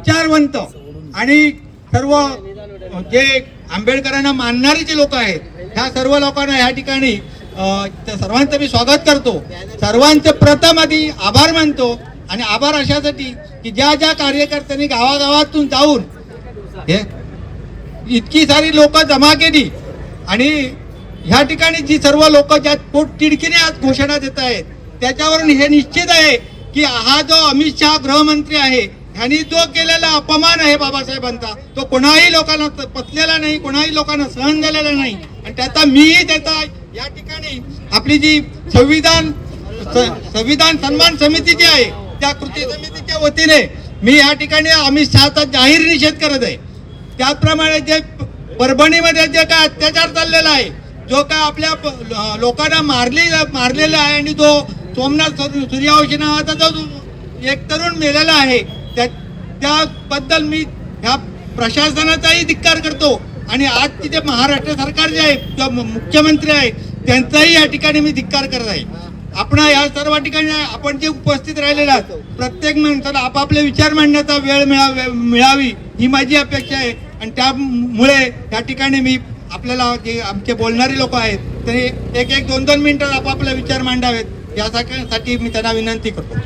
विचारवंत आणि सर्व जे आंबेडकरांना मानणारे जे लोक आहेत ह्या सर्व लोकांना या ठिकाणी सर्वांचं मी स्वागत करतो. सर्वांचे प्रथम आधी आभार मानतो आणि आभार अशासाठी की ज्या ज्या कार्यकर्त्यांनी गावागावातून जाऊन हे इतकी सारी लोक जमा केली. आणि ह्या ठिकाणी जी सर्व लोक ज्या पोट तिडकीने आज घोषणा देत आहेत त्याच्यावरून हे निश्चित आहे की हा जो अमित शहा गृहमंत्री आहे आणि जो केलेला अपमान आहे बाबासाहेबांचा तो कोणाही लोकांना पचलेला नाही कोणाही लोकांना सहन झालेला नाही. आणि त्याचा मीही त्याचा या ठिकाणी आपली जी संविधान स- संविधान सन्मान समिती जी आहे त्या कृती समितीच्या वतीने मी या ठिकाणी अमित शहाचा जाहीर निषेध करत आहे. त्याचप्रमाणे जे परभणीमध्ये जे काय अत्याचार चाललेला आहे जो काय आपल्या प- लोकांना मारले मारलेला आहे आणि तो सोमनाथ सूर- सूर्यवंशी नावाचा जो एक तरुण मेलेला आहे त्या त्याबद्दल मी ह्या प्रशासनाचाही धिक्कार करतो. आणि आज तिथे महाराष्ट्र सरकार जे आहे किंवा मुख्यमंत्री आहे त्यांचाही या ठिकाणी मी धिक्कार करत आहे. आपण या सर्व ठिकाणी आपण जे उपस्थित राहिलेला आहात, प्रत्येक माणसाला आपापले विचार मांडण्याचा वेळ मिळावे मिळावी ही माझी अपेक्षा आहे. आणि त्यामुळे त्या ठिकाणी मी आपल्याला जे आमचे बोलणारे लोक आहेत ते एक एक दोन दोन मिनिटात आपापले विचार मांडावेत. यासाठी मी त्यांना विनंती करतो.